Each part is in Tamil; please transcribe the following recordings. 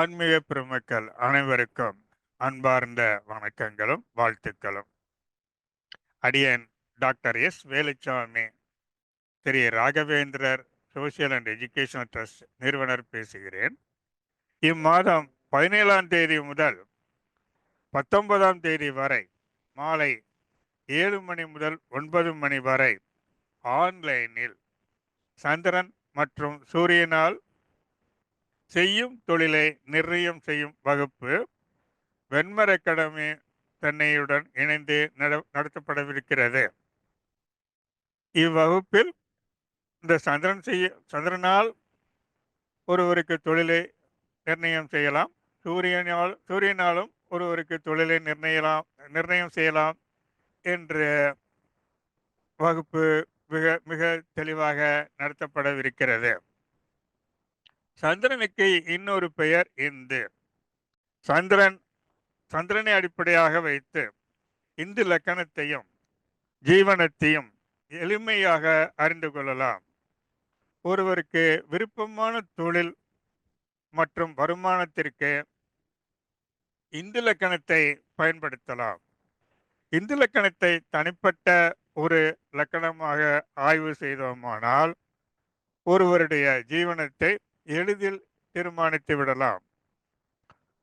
ஆன்மீக பெருமக்கள் அனைவருக்கும் அன்பார்ந்த வணக்கங்களும் வாழ்த்துக்களும். அடியன் doctor S. Veluchamy Thiru. Raghavendrar social and education trust நிறுவனர் பேசுகிறேன். இம்மாதம் பதினேழாம் தேதி முதல் பத்தொன்பதாம் தேதி வரை மாலை ஏழு மணி முதல் ஒன்பது மணி வரை ஆன்லைனில் சந்திரன் மற்றும் சூரியனால் செய்யும் தொழிலை நிர்ணயம் செய்யும் வகுப்பு. வெண்மர அகாடமி சென்னையுடன் இணைந்து நட- நடத்தப்படவிருக்கிறது. இவ்வகுப்பில் இந்த சந்திரன் செய்ய சந்திரனால் ஒருவருக்கு தொழிலை நிர்ணயம் செய்யலாம். சூரியனால் சூரியனாலும் ஒருவருக்கு தொழிலை நிர்ணயலாம் நிர்ணயம் செய்யலாம் என்ற வகுப்பு மிக மிக தெளிவாக நடத்தப்படவிருக்கிறது. சந்திரனுக்கு இன்னொரு பெயர் இந்து. சந்திரன் சந்திரனை அடிப்படையாக வைத்து இந்து லக்கணத்தையும் ஜீவனத்தையும் எளிமையாக அறிந்து கொள்ளலாம். ஒருவருக்கு விருப்பமான தொழில் மற்றும் வருமானத்திற்கு இந்து லக்கணத்தை பயன்படுத்தலாம். இந்து லக்கணத்தை தனிப்பட்ட ஒரு லக்கணமாக ஆய்வு செய்தோமானால் ஒருவருடைய ஜீவனத்தை எளிதில் தீர்மானித்து விடலாம்.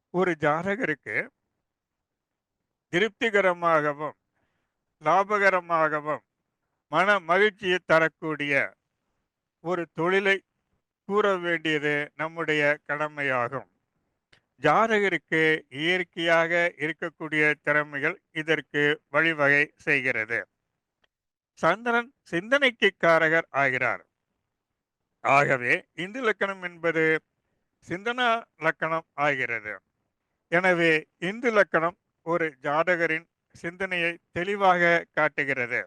ஒரு ஜாதகருக்கு திருப்திகரமாகவும் லாபகரமாகவும் மன மகிழ்ச்சியை தரக்கூடிய ஒரு தொழிலை கூற வேண்டியது நம்முடைய கடமையாகும். ஜாதகருக்கு இயற்கையாக இருக்கக்கூடிய திறமைகள் இதற்கு வழிவகை செய்கிறது. சந்திரன் சிந்தனைக்கு காரகர் ஆகிறார். ஆகவே இந்து லக்கணம் என்பது சிந்தனா லக்கணம் ஆகிறது. எனவே இந்து லக்கணம் ஒரு ஜாதகரின் சிந்தனையை தெளிவாக காட்டுகிறது.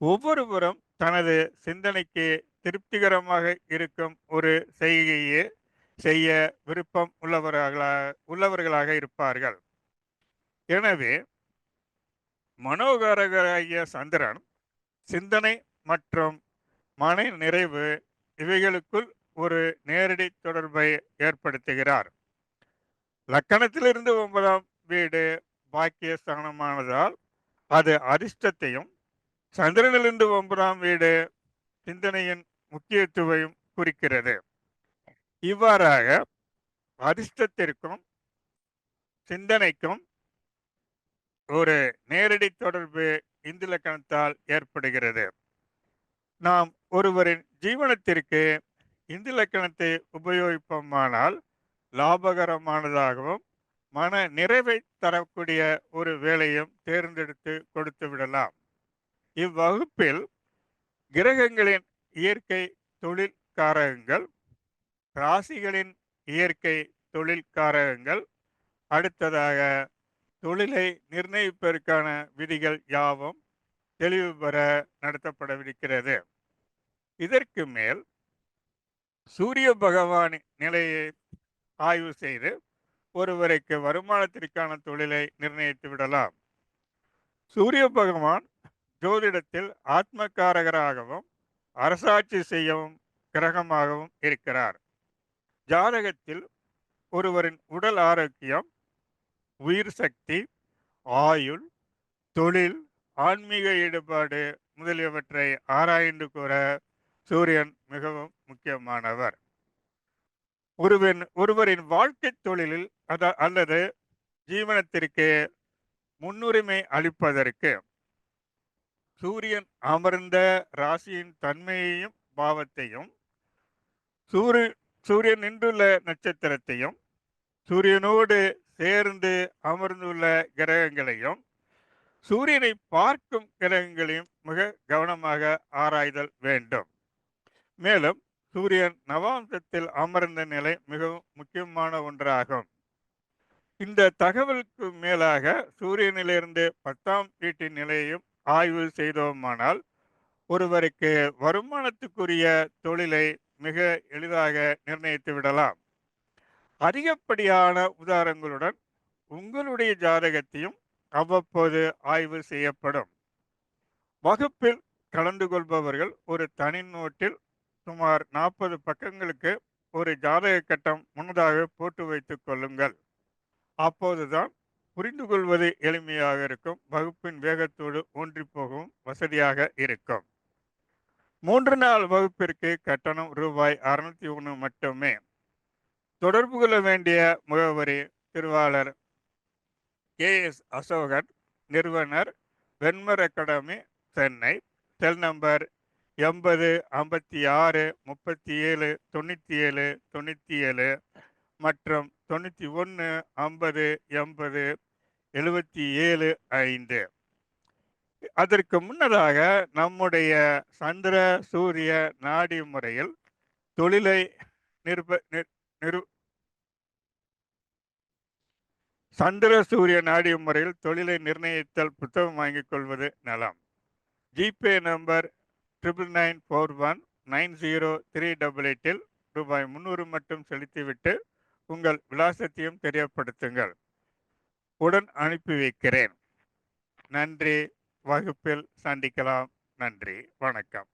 ஒவ்வொருவரும் தனது சிந்தனைக்கு திருப்திகரமாக இருக்கும் ஒரு செய்கையே செய்ய விருப்பம் உள்ளவர்களாக உள்ளவர்களாக இருப்பார்கள். எனவே மனோகாரகராகிய சந்திரன் சிந்தனை மற்றும் மன நிறைவு இவைகளுக்குள் ஒரு நேரடி தொடர்பை ஏற்படுத்துகிறார். லக்கணத்திலிருந்து ஒன்பதாம் வீடு பாக்கியஸ்தானமானதால் அது அதிர்ஷ்டத்தையும் சந்திரனிலிருந்து ஒன்பதாம் வீடு சிந்தனையின் முக்கியத்துவையும் குறிக்கிறது. இவ்வாறாக அதிர்ஷ்டத்திற்கும் சிந்தனைக்கும் ஒரு நேரடி தொடர்பு இந்து லக்கணத்தால் ஏற்படுகிறது. நாம் ஒருவரின் ஜீவனத்திற்கு இந்து லக்கணத்தை உபயோகிப்போமானால் லாபகரமானதாகவும் மன நிறைவை தரக்கூடிய ஒரு வேலையும் தேர்ந்தெடுத்து கொடுத்து விடலாம். இவ்வகுப்பில் கிரகங்களின் இயற்கை தொழில் காரகங்கள் ராசிகளின் இயற்கை தொழில் காரகங்கள் அடுத்ததாக தொழிலை நிர்ணயிப்பதற்கான விதிகள் யாவும் தெளிவு பெற நடத்தப்படவிருக்கிறது. இதற்கு மேல் சூரிய பகவான் நிலையை ஆய்வு செய்து ஒருவருக்கு வருமானத்திற்கான தொழிலை நிர்ணயித்து விடலாம். சூரிய பகவான் ஜோதிடத்தில் ஆத்மகாரகராகவும் அரசாட்சி செய்யவும் கிரகமாகவும் இருக்கிறார். ஜாதகத்தில் ஒருவரின் உடல் ஆரோக்கியம் உயிர் சக்தி ஆயுள் தொழில் ஆன்மீக ஈடுபாடு முதலியவற்றை ஆராய்ந்து கூற சூரியன் மிகவும் முக்கியமானவர். ஒருவன் ஒருவரின் வாழ்க்கை தொழிலில் அத அல்லது ஜீவனத்திற்கு முன்னுரிமை அளிப்பதற்கு சூரியன் அமர்ந்த ராசியின் தன்மையையும் பாவத்தையும் சூரிய சூரியன் நின்றுள்ள நட்சத்திரத்தையும் சூரியனோடு சேர்ந்து அமர்ந்துள்ள கிரகங்களையும் சூரியனை பார்க்கும் கிரகங்களையும் மிக கவனமாக ஆராய்தல் வேண்டும். மேலும் சூரியன் நவாம்சத்தில் அமர்ந்த நிலை மிகவும் முக்கியமான ஒன்றாகும். இந்த தகவலுக்கு மேலாக சூரியனிலிருந்து பத்தாம் வீட்டின் நிலையையும் ஆய்வு செய்தோமானால் ஒருவருக்கு வருமானத்துக்குரிய தொழிலை மிக எளிதாக நிர்ணயித்து விடலாம். அதிகப்படியான உதாரணங்களுடன் உங்களுடைய ஜாதகத்தையும் அவ்வப்போது ஆய்வு செய்யப்படும். வகுப்பில் கலந்து கொள்பவர்கள் ஒரு தனி நோட்டில் சுமார் நாற்பது பக்கங்களுக்கு ஒரு ஜாதக கட்டம் முன்னதாக போட்டு வைத்துக் கொள்ளுங்கள். அப்போதுதான் புரிந்து கொள்வது எளிமையாக இருக்கும். வகுப்பின் வேகத்தோடு ஒன்றி போகவும் வசதியாக இருக்கும். மூன்று நாள் வகுப்பிற்கு கட்டணம் ரூபாய் அறுநூத்தி ஒன்று மட்டுமே. தொடர்பு கொள்ள வேண்டிய முகவரி திருவாளர் கே. எஸ். அசோகன் நிறுவனர் வெண்மர் அகாடமி சென்னை. செல் நம்பர் எண்பது ஐம்பத்தி ஆறு முப்பத்தி ஏழு தொண்ணூற்றி ஏழு தொண்ணூற்றி ஏழு மற்றும் தொண்ணூற்றி ஒன்று ஐம்பது எண்பது எழுபத்தி ஏழு ஐந்து. அதற்கு முன்னதாக நம்முடைய சந்திர சூரிய நாடி முறையில் தொழிலை நிருப நிர்- நிரு சந்திர சூரிய நாடிய முறையில் தொழிலை நிர்ணயித்தல் புத்தகம் வாங்கிக் கொள்வது நலம். GPay number triple nine four one nine zero three double எயிட்டில் ரூபாய் முந்நூறு மட்டும் செலுத்திவிட்டு உங்கள் விலாசத்தையும் தெரியப்படுத்துங்கள். உடன் அனுப்பி வைக்கிறேன். நன்றி. வகுப்பில் சந்திக்கலாம். நன்றி. வணக்கம்.